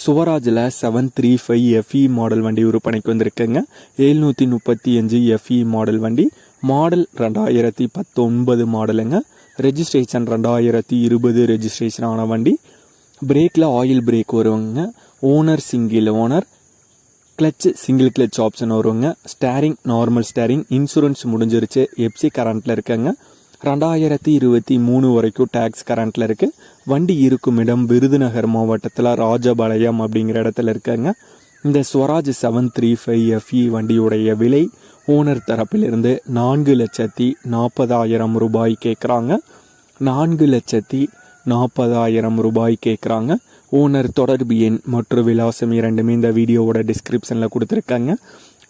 சுவராஜில் seven three five FE model வண்டி விற்பனைக்கு வந்திருக்குங்க. ஏழ்நூற்றி முப்பத்தி அஞ்சு எஃப்இ மாடல் வண்டி. மாடல் ரெண்டாயிரத்தி பத்தொன்பது மாடலுங்க ரெஜிஸ்ட்ரேஷன் ரெண்டாயிரத்தி இருபது ரெஜிஸ்ட்ரேஷன் ஆன வண்டி. பிரேக்கில் ஆயில் பிரேக் வருவாங்க owner single owner clutch single clutch option வருவாங்க ஸ்டேரிங் நார்மல் ஸ்டேரிங் இன்சூரன்ஸ் முடிஞ்சிருச்சு. எப்சி கரண்ட்டில் இருக்காங்க. ரெண்டாயிரத்தி இருபத்தி மூணு வரைக்கும் டேக்ஸ் கரண்ட்டில் இருக்குது வண்டி இருக்கும் இடம் விருதுநகர் மாவட்டத்தில் ராஜபாளையம் அப்படிங்கிற இடத்துல இருக்காங்க. இந்த Swaraj seven three five FE வண்டியுடைய விலை ஓனர் தரப்பிலிருந்து நான்கு லட்சத்தி நாற்பதாயிரம் ரூபாய் கேட்குறாங்க நான்கு லட்சத்தி நாற்பதாயிரம் ரூபாய் கேட்குறாங்க ஓனர் தொடர்பு எண் மற்றும் விலாசம் இரண்டுமே இந்த வீடியோவோட டிஸ்கிரிப்ஷனில் கொடுத்துருக்காங்க.